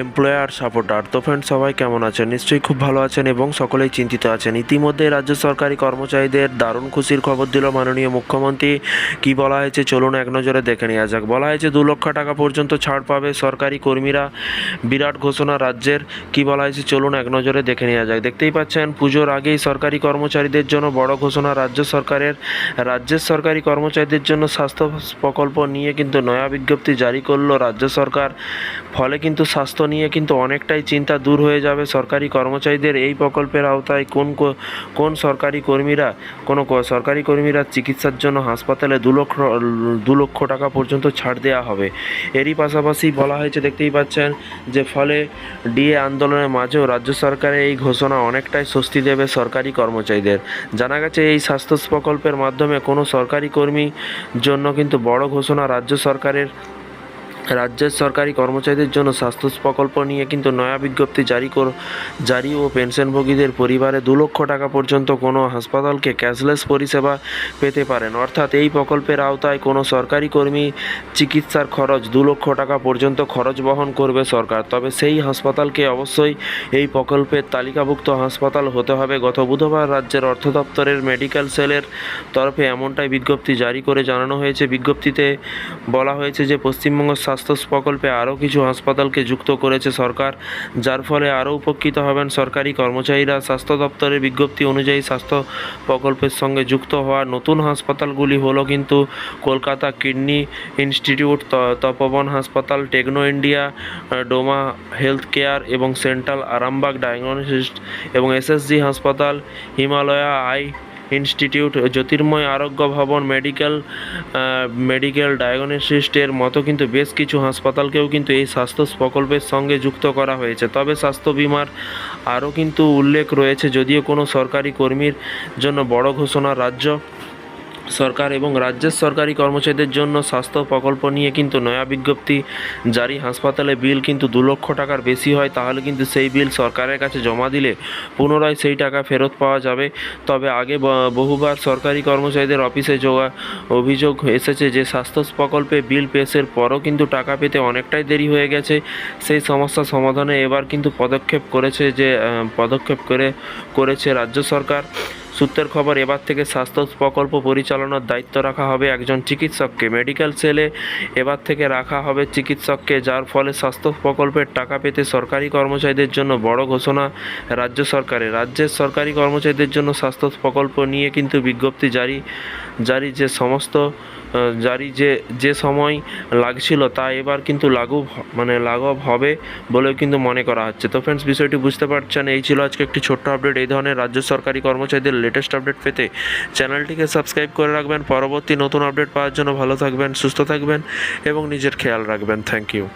Employer, supporter. তো friend সবাই কেমন আছেন? নিশ্চয়ই খুব ভালো আছেন এবং সকলেই চিন্তিত আছেন। ইতিমধ্যে রাজ্য সরকারি কর্মচারীদের দারুণ খুশির খবর দিল মাননীয় মুখ্যমন্ত্রী। কি বলা হয়েছে চলুন এক নজরে দেখে নেওয়া যাক। বলা হয়েছে দু লক্ষ টাকা পর্যন্ত ছাড় পাবে সরকারি কর্মীরা বিরাট ঘোষণা রাজ্যের। কি বলা হয়েছে চলুন এক নজরে দেখে নেওয়া যাক। দেখতেই পাচ্ছেন, পুজোর আগেই সরকারি কর্মচারীদের জন্য বড় ঘোষণা রাজ্য সরকারের। রাজ্যের সরকারি কর্মচারীদের জন্য স্বাস্থ্য প্রকল্প নিয়ে কিন্তু নয়া বিজ্ঞপ্তি জারি করল রাজ্য সরকার। ফলে কিন্তু স্বাস্থ্য নিয়ে কিন্তু অনেকটাই চিন্তা দূর হয়ে যাবে সরকারি কর্মচারীদের। এই প্রকল্পের আওতায় কোন কোন সরকারি কর্মীরা, কোনো সরকারি কর্মীরা চিকিৎসার জন্য হাসপাতালে দু লক্ষ দু লক্ষ টাকা পর্যন্ত ছাড় দেওয়া হবে। এরই পাশাপাশি বলা হয়েছে, দেখতেই পাচ্ছেন যে ফলে ডিএ আন্দোলনের মাঝেও রাজ্য সরকারের এই ঘোষণা অনেকটাই স্বস্তি দেবে সরকারি কর্মচারীদের। জানা গেছে, এই স্বাস্থ্য প্রকল্পের মাধ্যমে কোনো সরকারি কর্মী জন্য কিন্তু বড় ঘোষণা রাজ্য সরকারের রাজ্যের সরকারি কর্মচারীদের জন্য স্বাস্থ্য প্রকল্প নিয়ে কিন্তু নয়া বিজ্ঞপ্তি জারি কর, জারি ও পেনশনভোগীদের পরিবারে দু লক্ষ টাকা পর্যন্ত কোনো হাসপাতালকে ক্যাশলেস পরিষেবা পেতে পারেন। অর্থাৎ এই প্রকল্পের আওতায় কোনো সরকারি কর্মী চিকিৎসার খরচ দু লক্ষ টাকা পর্যন্ত খরচ বহন করবে সরকার। তবে সেই হাসপাতালকে অবশ্যই এই প্রকল্পের তালিকাভুক্ত হাসপাতাল হতে হবে। গত বুধবার রাজ্যের অর্থ দপ্তরের মেডিকেল সেলের তরফে এমনটাই বিজ্ঞপ্তি জারি করে জানানো হয়েছে। বিজ্ঞপ্তিতে বলা হয়েছে যে পশ্চিমবঙ্গ স্বাস্থ্য প্রকল্পে আরও কিছু হাসপাতালকে যুক্ত করেছে সরকার, যার ফলে আরও উপকৃত হবেন সরকারি কর্মচারীরা। স্বাস্থ্য দপ্তরের বিজ্ঞপ্তি অনুযায়ী স্বাস্থ্য প্রকল্পের সঙ্গে যুক্ত হওয়া নতুন হাসপাতালগুলি হলো কিন্তু কলকাতা কিডনি ইনস্টিটিউট তপবন হাসপাতাল, টেকনো ইন্ডিয়া ডোমা হেলথ কেয়ার এবং সেন্ট্রাল আরামবাগ ডায়াগনোসিস্ট এবং এসএসজি হাসপাতাল, হিমালয়া আই ইনস্টিটিউট জ্যোতির্ময় আরোগ্য ভবন মেডিকেল মেডিকেল ডায়াগনোসিস্টের মতো কিন্তু বেশ কিছু হাসপাতালকেও কিন্তু এই স্বাস্থ্য প্রকল্পের সঙ্গে যুক্ত করা হয়েছে। তবে স্বাস্থ্য বিমার আরও কিন্তু উল্লেখ রয়েছে, যদিও কোনো সরকারি কর্মীর জন্য বড় ঘোষণা রাজ্য সরকার এবং রাজ্যের সরকারি কর্মচারীদের জন্য স্বাস্থ্য প্রকল্প নিয়ে কিন্তু নয়া বিজ্ঞপ্তি জারি। হাসপাতালে বিল কিন্তু দু লক্ষ টাকার বেশি হয়, তাহলে কিন্তু সেই বিল সরকারের কাছে জমা দিলে পুনরায় সেই টাকা ফেরত পাওয়া যাবে। তবে আগে বহুবার সরকারি কর্মচারীদের অফিসে যোগা অভিযোগ এসেছে যে, স্বাস্থ্য প্রকল্পে বিল পেশের পরও কিন্তু টাকা পেতে অনেকটাই দেরি হয়ে গেছে। সেই সমস্যা সমাধানে এবার কিন্তু পদক্ষেপ করেছে যে পদক্ষেপ করে, করেছে রাজ্য সরকার। সূত্রের খবর, এবার থেকে স্বাস্থ্য প্রকল্প পরিচালনার দায়িত্ব রাখা হবে একজন চিকিৎসককে। মেডিকেল সেলে এবার থেকে রাখা হবে চিকিৎসককে, যার ফলে স্বাস্থ্য প্রকল্পের টাকা পেতে সরকারি কর্মচারীদের জন্য বড় ঘোষণা রাজ্য সরকারের। রাজ্যের সরকারি কর্মচারীদের জন্য স্বাস্থ্য প্রকল্প নিয়ে কিন্তু বিজ্ঞপ্তি জারি জারি যে সমস্ত জারি যে যে সময় লাগছিল তা এবার কিন্তু লাগু মানে লাঘব হবে বলেও কিন্তু মনে করা হচ্ছে। তো ফ্রেন্ডস বিষয়টি বুঝতে পারছেন, এই ছিল আজকে একটি ছোট্ট আপডেট এই ধরনের রাজ্য সরকারি কর্মচারীদের লেটেস্ট আপডেট পেতে চ্যানেলটিকে সাবস্ক্রাইব করে রাখবেন। পরবর্তী নতুন আপডেট পাওয়ার জন্য ভালো থাকবেন, সুস্থ থাকবেন এবং নিজের খেয়াল রাখবেন। Thank you